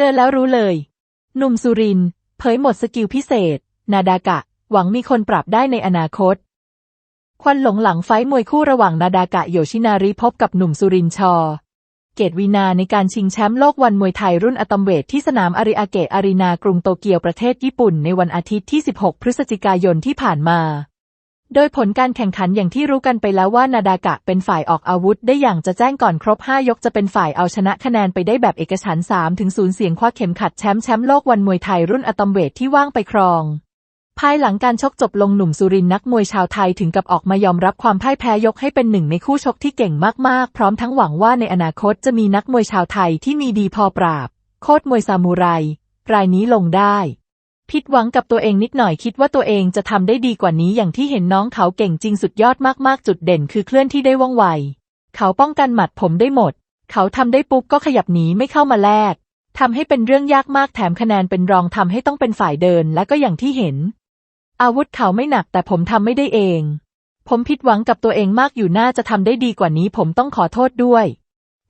เจอแล้วรู้เลย หนุ่มสุรินเผยหมดสกิลพิเศษ นาดากะ หวังมีคนปรับได้ในอนาคต ควันหลงหลังไฟมวยคู่ระหว่างนาดากะโยชินาริพบกับหนุ่มสุรินชอ เกตวีนาในการชิงแชมป์โลกวันมวยไทยรุ่นอะตอมเวทที่สนามอาริอาเกะอารีนากรุงโตเกียวประเทศญี่ปุ่นในวันอาทิตย์ที่ 16 พฤศจิกายนที่ผ่านมา โดยผลการแข่งขันอย่างที่รู้กันไปแล้วว่านาดากะเป็นฝ่ายออกอาวุธได้อย่างจะแจ้งก่อนครบ 5 ยกจะเป็นฝ่ายเอาชนะคะแนนไปได้แบบเอกฉันท์3ถึง0เสียงคว้าเข็มขัดแชมป์แชมป์โลกวันมวยไทยรุ่นอะตอมเวทที่ว่างไปครอง ภายหลังการชกจบลงหนุ่มสุรินนักมวยชาวไทยถึงกับออกมายอมรับความพ่ายแพ้ยกให้เป็นหนึ่งในคู่ชกที่เก่งมากๆ พร้อมทั้งหวังว่าในอนาคตจะมีนักมวยชาวไทยที่มีดีพอปราบ โคตรมวยซามูไรรายนี้ลงได้ ผิดหวังกับตัวเองนิดหน่อยคิดว่าตัวเองจะทำได้ดีกว่านี้อย่างที่เห็นน้องเขาเก่งจริงสุดยอดมากๆ จุดเด่นคือเคลื่อนที่ได้ว่องไว เขาป้องกันหมัดผมได้หมด เขาทำได้ปุ๊บก็ขยับหนีไม่เข้ามาแลกทำให้เป็นเรื่องยากมากแถมคะแนนเป็นรองทำให้ต้องเป็นฝ่ายเดินและก็อย่างที่เห็น อาวุธเขาไม่หนักแต่ผมทำไม่ได้เอง ผมผิดหวังกับตัวเองมากอยู่น่าจะทำได้ดีกว่านี้ผมต้องขอโทษด้วย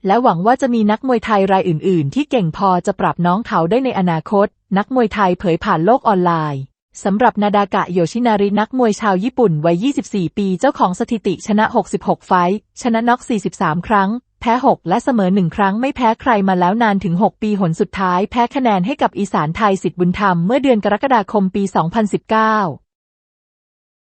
และหวังว่าจะมีนักมวยไทยรายอื่น ๆ ที่เก่งพอจะปรับน้องเขาได้ในอนาคต นักมวยไทยเผยผ่านโลกออนไลน์สำหรับนาดากะโยชินารินักมวยชาวญี่ปุ่นวัย 24 ปีเจ้าของสถิติชนะ 66 ไฟท์ชนะน็อก 43 ครั้ง แพ้ 6 และเสมอ 1 ครั้งไม่แพ้ใครมาแล้วนานถึง 6 ปีหนสุดท้ายแพ้คะแนนให้กับอีสานไทยสิทธิ์บุญธรรมเมื่อเดือนกรกฎาคมปี 2019